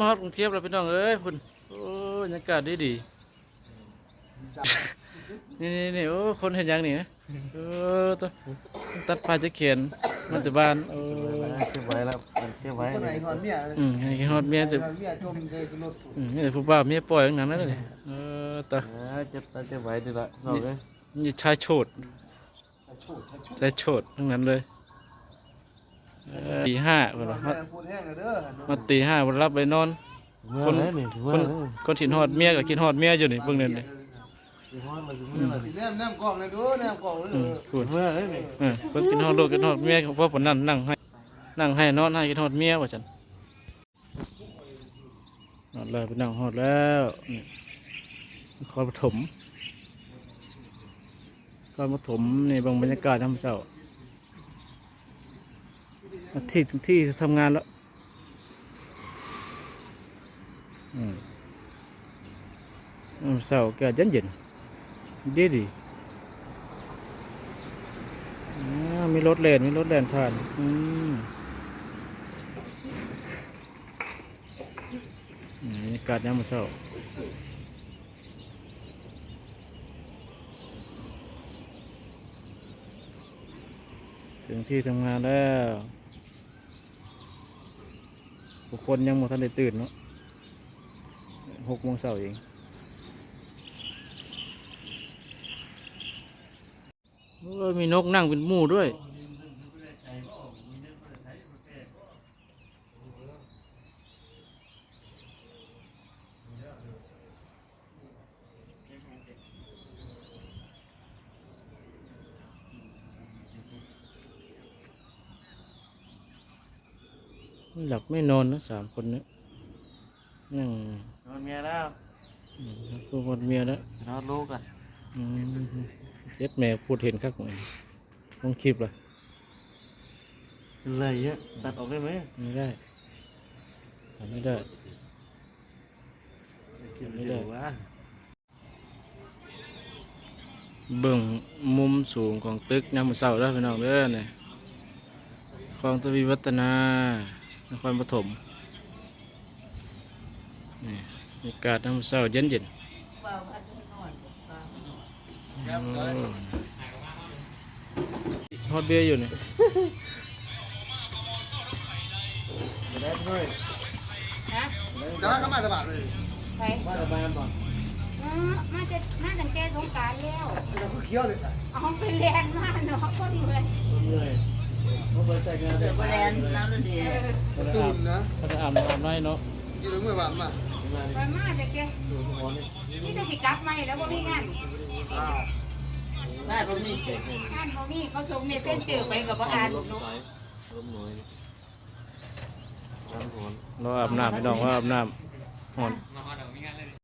มาฮอดกรุงเทพแล้วพี่น้องเอ้ยคุณโอ้บรรยากาศดีดีนี่นี่นี่โอ้คนเห็นยังนี่นะเออตัวตัดผ้าจะเขียนมาแต่บ้านเออเก็บไว้แล้วเก็บไว้คนไหนหอนเมียอืมให้ฮอดเมียแต่หอนเมียจมเลยรถอืมนี่แต่ผู้บ่าวเมียปล่อยทั้งนั้นเลยเออตาเออเก็บเก็บไว้ดีละน้องเอ้ยนี่ชายโฉดโฉดโฉดชายโฉดทั้งนั้นเลยเออ ตีห้าคนละแม่พูดแห้งเลยเด้อมาตีห้าวันรับไปนอนเมื่อคนไหร่นี่คเมื่อนไหร่นี่คนถิ่นฮอดเมียกับกินฮอดเมียอยู่นี่เบิ่งนั่นนี่สิฮอดมาสิเมื่อไหร่นี่แนมแนมกล่องเลยดูแนมกล่องเลยอืมพูดเมื่อไหร่นี่เออเพิ่นกินฮอดลูกกินฮอดเมียเพราะผมนั่นนั่งให้นั่งให้นอนให้กินฮอดเมียว่าจันนอนแล้วไปนั่งฮอดแล้วนี่นครปฐมนครปฐมนี่เบางบรรยากาศยามเช้ามา ที่ที่ทำงานแล้วอืมยามเช้าแกเย็นเย็นดีดีมีรถแล่นมีรถแล่นผ่าน อืมอืมบรรยากาศยามเช้าถึงที่ทำงานแล้ว บุคคลยังหมดทันได้ตื่นเนาะหกโมงเช้าเองโอ้ยมีนกนั่งเป็นหมู่ด้วย ไม่หลับไม่นอนนะสามคนเนี้นั่งนอนเมียแล้วอืมพูดหมดเมียแล้วนอนลูกอะอืมเย็ดแม่พูดเห็นครับผมลงคลิปเลยอะไรเงี้ยตัดออกได้ไหมไม่ได้ทำไม่ได้กินไม่ไม่ได้ได้ว่าเบิ่งมุมสูงของตึกยามมื้อเช้าแล้วพี่น้องเด้อเนี่ยคลองทวีวัฒนา นครปฐมนี่บรรยากาศยามมื้อเช้าเย็นเย็นๆอืมฮอตเบียร์อยู่นี่ได้ด้วยฮะแต่ว่าก็มาสบายเลยไปว่าจะมาก่อนอ๋อมาจะมาตั้งแต่สงกรารแล้วเราเคี้ยวเลยค่ะเอาไปเรียนมาเนาะพอดีเลย เหนื่อยเขาไปใส่งานเดี๋ยวไปแล้วนั่นดีตื่นนะเขาจะอาบน้ำอาบน้ำเนาะกินเมื่อวานมาไปมาแต่แกดูสมองนี่นี่จะสิกลับไหมแล้วบ่มีงานอ้าวได้ผมนี่เก่งงานบ่มีเขาส่งเมสเซนเจอไปกับบ่อ่านลมเนาะหน่อยลมหน่อยน้ำหอนเราอาบน้ำพี่น้องว่าอาบน้ำหอนน้ำห